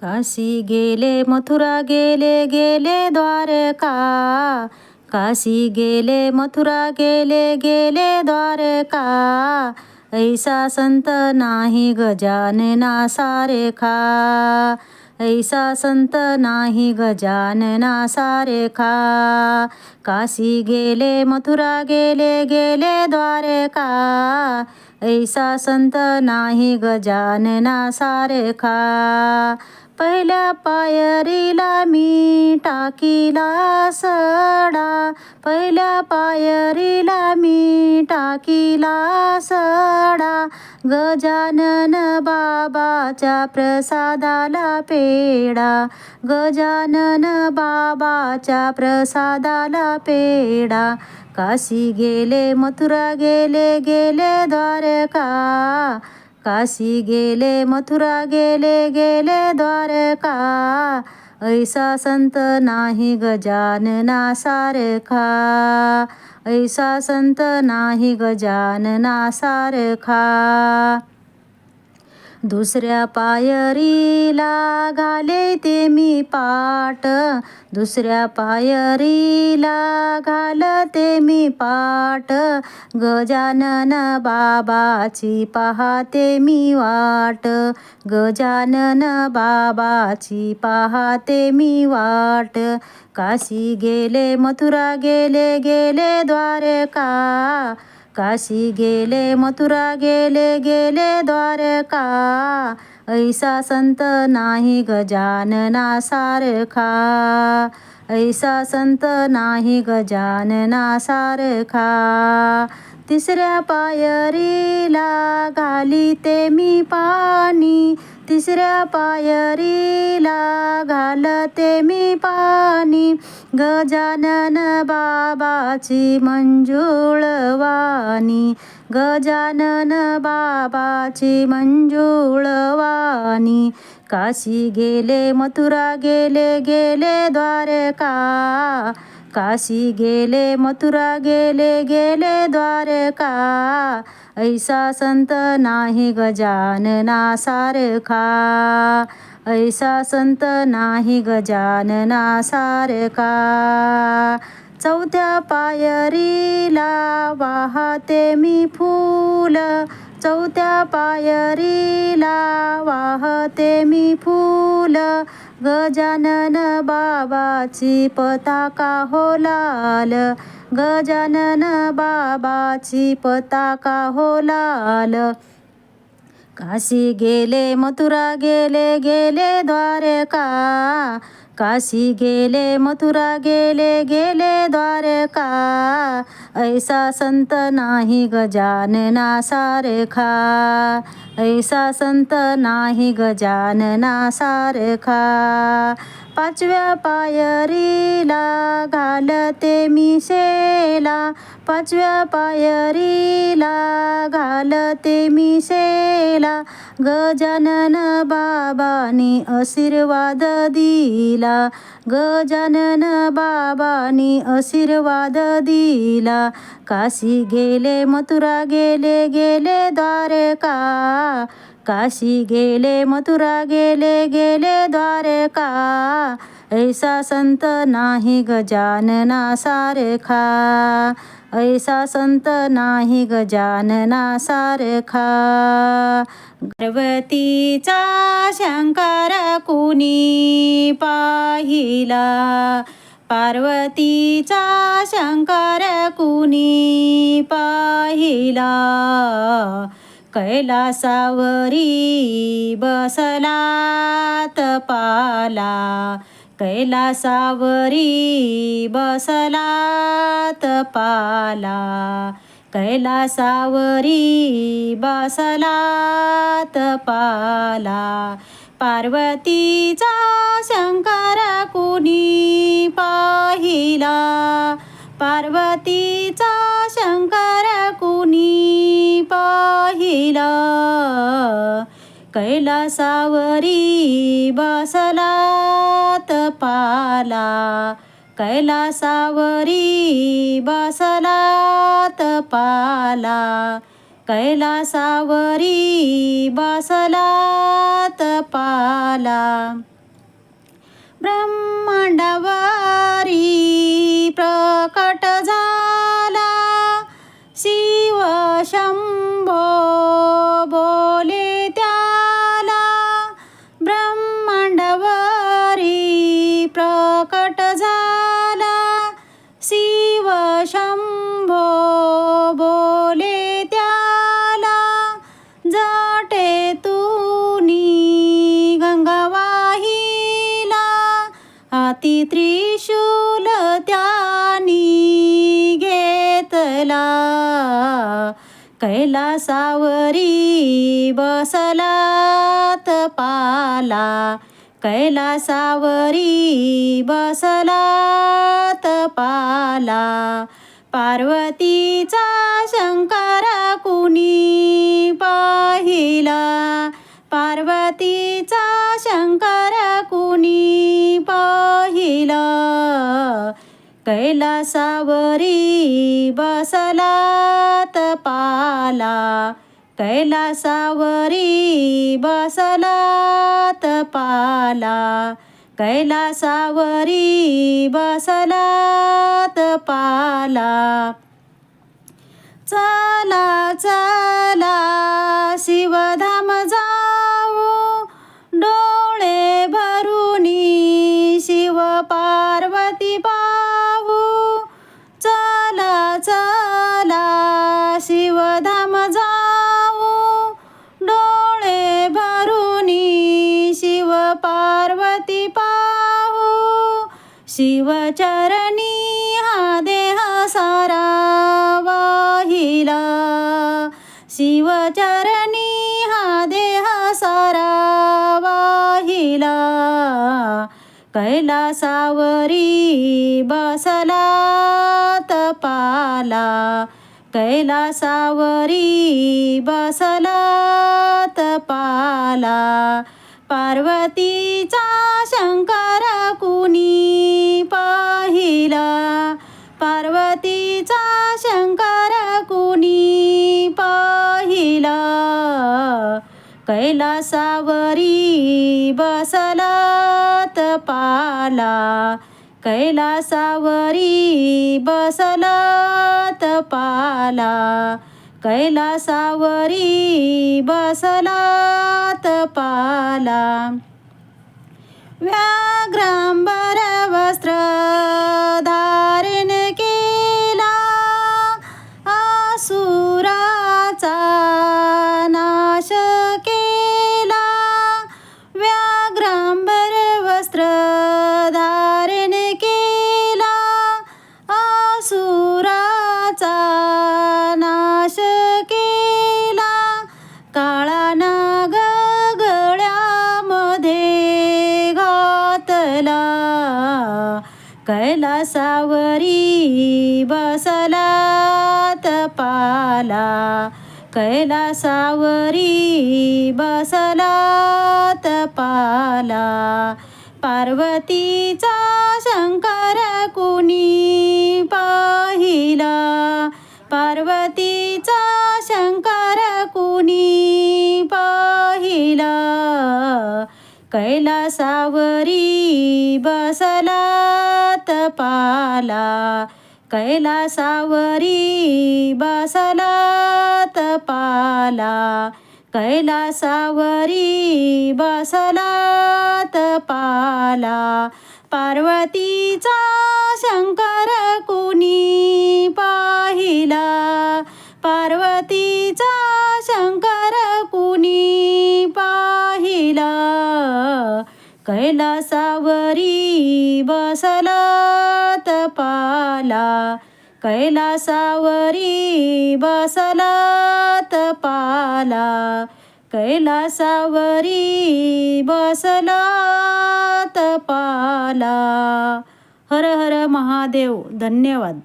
काशी गेले मथुरा गेले गेले द्वारका. काशी गेले मथुरा गेले गेले द्वारका. ऐसा संत नाही गजानना सारेखा. ऐसा संत नाही गजानना सारेखा. काशी गेले मथुरा गेले गेले द्वारका. ऐसा संत नाही गजानना सारेखा. पहिल्या पायरीला मी टाकीला सडा. पहिल्या पायरीला मी टाकीला सडा. गजानन बाबाच्या प्रसादाला पेडा. गजानन बाबाच्या प्रसादाला पेडा. काशी गेले मथुरा गेले गेले द्वारका. काशी गेले मथुरा गेले गेले द्वारका. ऐसा संत नाही गजानना सारखा. ऐसा संत नाही गजानना सारखा. दुसऱ्या पायरीला घाले ते मी पाट दुसऱ्या पायरीला घालते मी पाट गजानन बाबाची पाहते मी वाट. गजानन बाबाची पाहते मी वाट. काशी गेले मथुरा गेले गेले द्वारका. काशी गेले मथुरा गेले गेले द्वारका. ऐसा संत नाही गजानना सारखा ऐसा संत नाही गजानना सारखा तिसऱ्या पायरीला घाली ते मी पाणी. तिसऱ्या पायरीला घालते मी पाणी. गजानन बाबाची मंजुळवाणी गजानन बाबाची मंजुळवाणी काशी गेले मथुरा गेले गेले द्वारका. काशी गेले मथुरा गेले गेले द्वारका. ऐसा संत नाही गजानना सारखा. ऐसा संत नाही गजानना सारखा. चौथ्या पायरीला वाहते मी फूल. चौथ्या पायरीला वाहते मी फूल. गजानन बाबाची पताका हो लाल. गजानन बाबाची पताका हो लाल. काशी गेले मथुरा गेले गेले द्वारका. काशी गेले मथुरा गेले गेले द्वारका. ऐसा संत नाही गजानना सारखा. ऐसा संत नाही गजानना सारखा. पाचव्या पायरीला घालते मी शेला. पाचव्या पायरीला घालते मी शेला. गजानन बाबानी आशीर्वाद दिला. गजानन बाबानी आशीर्वाद दिला. काशी गेले मथुरा गेले गेले द्वारका. काशी गेले मथुरा गेले गेले द्वारका. ऐसा संत नाही गजानना सारखा. ऐसा संत नाही गजानना सारखा. गर्वतीचा शंकर कुणी पाहिला? पार्वतीचा शंकर कुणी पाहिला? कैलासावरी बसला तपाला कैलासावरी बसला तपाला कैलासावरी बसला तपाला पार्वतीचा शंकर कुणी पाहिला? पार्वतीचा गेला कैलासावरी बसला तपाला कैलासावरी बसला तपाला कैलासावरी बसला तपाला पाला। ब्रह्मांडावारी प्रकट कैलासावरी बसलात पाला कैलासावरी बसलात पाला. पार्वतीचा शंकरा कुणी पाहिला? पार्वतीचा शंकर कुणी पाहिला? कैलासावरी बसलात झाला कैलासावरी बसलात पाला. कैलासावरी बसलात पाला. चला चला शिवधा शिवचरणी हा देह सारा वाहिला. शिवचरणी हा देह सारा वाहिला. कैलासावरी बसलात पाला कैलासावरी बसलात पाला पार्वतीचा शंकर कैलासावरी बसलात पाला. कैलासावरी बसलात पाला. कैलासावरी बसलात पाला. व्याघ्रांबर वस्त्र कैलासावरी बसलात पाला. कैलासावरी बसलात पाला. पार्वतीचा शंकर कुणी पाहिला? पार्वतीचा शंकर कुणी पाहिला? कैलासावरी बसला आला कैलासावरी बसलात पाला कैलासावरी बसलात पाला. पार्वतीचा शंकर कुणी पाहिला? पार्वतीचा शंकर कुणी पाहिला? कैलासावरी बसला पाला कैलासावरी बसलात पाला. कैलासावरी बसलात पाला. हर हर महादेव धन्यवाद.